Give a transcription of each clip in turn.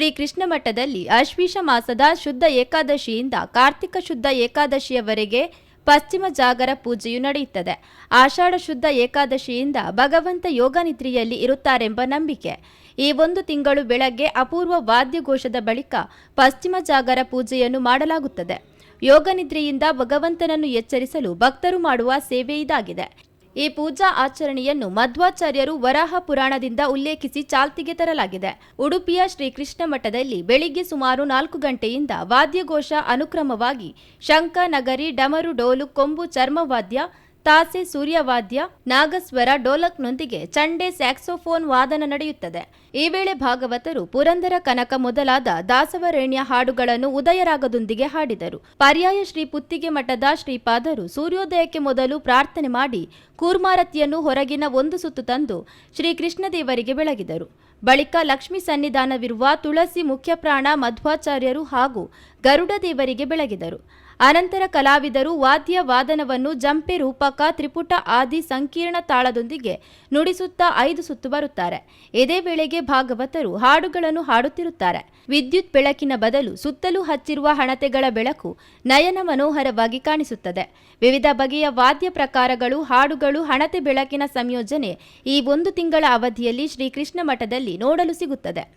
ಶ್ರೀ ಕೃಷ್ಣ ಮಠದಲ್ಲಿ ಅಶ್ವೀಷ ಮಾಸದ ಶುದ್ಧ ಏಕಾದಶಿಯಿಂದ ಕಾರ್ತಿಕ ಶುದ್ಧ ಏಕಾದಶಿಯವರೆಗೆ ಪಶ್ಚಿಮ ಜಾಗರ ಪೂಜೆಯು ನಡೆಯುತ್ತದೆ. ಆಷಾಢ ಶುದ್ಧ ಏಕಾದಶಿಯಿಂದ ಭಗವಂತ ಯೋಗ ನಿದ್ರೆಯಲ್ಲಿ ಇರುತ್ತಾರೆಂಬ ನಂಬಿಕೆ. ಈ ಒಂದು ತಿಂಗಳು ಬೆಳಗ್ಗೆ ಅಪೂರ್ವ ವಾದ್ಯಘೋಷದ ಬಳಿಕ ಪಶ್ಚಿಮ ಜಾಗರ ಪೂಜೆಯನ್ನು ಮಾಡಲಾಗುತ್ತದೆ. ಯೋಗ ನಿದ್ರೆಯಿಂದ ಭಗವಂತನನ್ನು ಎಚ್ಚರಿಸಲು ಭಕ್ತರು ಮಾಡುವ ಸೇವೆ ಇದಾಗಿದೆ. ಈ ಪೂಜಾ ಆಚರಣೆಯನ್ನು ಮಧ್ವಾಚಾರ್ಯರು ವರಾಹ ಪುರಾಣದಿಂದ ಉಲ್ಲೇಖಿಸಿ ಚಾಲ್ತಿಗೆ ತರಲಾಗಿದೆ. ಉಡುಪಿಯ ಶ್ರೀಕೃಷ್ಣ ಮಠದಲ್ಲಿ ಬೆಳಿಗ್ಗೆ ಸುಮಾರು ನಾಲ್ಕು ಗಂಟೆಯಿಂದ ವಾದ್ಯಘೋಷ ಅನುಕ್ರಮವಾಗಿ ಶಂಖ ನಗರಿ ಡಮರು ಡೋಲು ಕೊಂಬು ಚರ್ಮವಾದ್ಯ ತಾಸೆ ಸೂರ್ಯವಾದ್ಯ ನಾಗಸ್ವರ ಡೋಲಕ್ನೊಂದಿಗೆ ಚಂಡೆ ಸ್ಯಾಕ್ಸೋಫೋನ್ ವಾದನ ನಡೆಯುತ್ತದೆ. ಈ ವೇಳೆ ಭಾಗವತರು ಪುರಂದರ ಕನಕ ಮೊದಲಾದ ದಾಸವರೇಣ್ಯ ಹಾಡುಗಳನ್ನು ಉದಯರಾಗದೊಂದಿಗೆ ಹಾಡಿದರು. ಪರ್ಯಾಯ ಶ್ರೀ ಪುತ್ತಿಗೆ ಮಠದ ಶ್ರೀಪಾದರು ಸೂರ್ಯೋದಯಕ್ಕೆ ಮೊದಲು ಪ್ರಾರ್ಥನೆ ಮಾಡಿ ಕೂರ್ಮಾರತಿಯನ್ನು ಹೊರಗಿನ ಒಂದು ಸುತ್ತು ತಂದು ಶ್ರೀಕೃಷ್ಣದೇವರಿಗೆ ಬೆಳಗಿದರು. ಬಳಿಕ ಲಕ್ಷ್ಮಿ ಸನ್ನಿಧಾನವಿರುವ ತುಳಸಿ ಮುಖ್ಯಪ್ರಾಣ ಮಧ್ವಾಚಾರ್ಯರು ಹಾಗೂ ಗರುಡ ದೇವರಿಗೆ ಬೆಳಗಿದರು. ಅನಂತರ ಕಲಾವಿದರು ವಾದ್ಯ ವಾದನವನ್ನು ಜಂಪೆ ರೂಪಕ ತ್ರಿಪುಟ ಆದಿ ಸಂಕೀರ್ಣ ತಾಳದೊಂದಿಗೆ ನುಡಿಸುತ್ತಾ ಐದು ಸುತ್ತು ಬರುತ್ತಾರೆ. ಇದೇ ವೇಳೆಗೆ ಭಾಗವತರು ಹಾಡುಗಳನ್ನು ಹಾಡುತ್ತಿರುತ್ತಾರೆ. ವಿದ್ಯುತ್ ಬೆಳಕಿನ ಬದಲು ಸುತ್ತಲೂ ಹಚ್ಚಿರುವ ಹಣತೆಗಳ ಬೆಳಕು ನಯನ ಮನೋಹರವಾಗಿ ಕಾಣಿಸುತ್ತದೆ. ವಿವಿಧ ಬಗೆಯ ವಾದ್ಯ ಪ್ರಕಾರಗಳು, ಹಾಡುಗಳು, ಹಣತೆ ಬೆಳಕಿನ ಸಂಯೋಜನೆ ಈ ಒಂದು ತಿಂಗಳ ಅವಧಿಯಲ್ಲಿ ಶ್ರೀಕೃಷ್ಣ ಮಠದಲ್ಲಿ ನೋಡಲು ಸಿಗುತ್ತದೆ.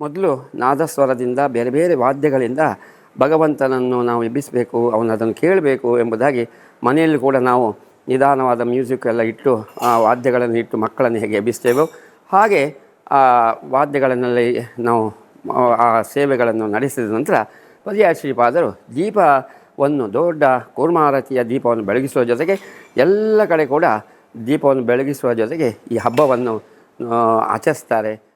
ಮೊದಲು ನಾದಸ್ವರದಿಂದ, ಬೇರೆ ಬೇರೆ ವಾದ್ಯಗಳಿಂದ ಭಗವಂತನನ್ನು ನಾವು ಎಬ್ಬಿಸಬೇಕು ಅವನು ಅದನ್ನು ಕೇಳಬೇಕು ಎಂಬುದಾಗಿ ಮನೆಯಲ್ಲಿ ಕೂಡ ನಾವು ನಿಧಾನವಾದ ಮ್ಯೂಸಿಕ್ ಎಲ್ಲ ಇಟ್ಟು, ಆ ವಾದ್ಯಗಳನ್ನು ಇಟ್ಟು ಮಕ್ಕಳನ್ನು ಹೇಗೆ ಎಬ್ಬಿಸ್ತೇವೋ ಹಾಗೆ ಆ ವಾದ್ಯಗಳನ್ನೆಲ್ಲ ನಾವು ಆ- ಸೇವೆಗಳನ್ನು ನಡೆಸಿದ ನಂತರ ಪರ್ಯಾಯ ಶ್ರೀಪಾದರು ದೀಪವನ್ನು ದೊಡ್ಡ ಕೂರ್ಮಾರತಿಯ ದೀಪವನ್ನು ಬೆಳಗಿಸುವ ಜೊತೆಗೆ ಎಲ್ಲ ಕಡೆ ಕೂಡ ದೀಪವನ್ನು ಬೆಳಗಿಸುವ ಜೊತೆಗೆ ಈ ಹಬ್ಬವನ್ನು ಆಚರಿಸ್ತಾರೆ.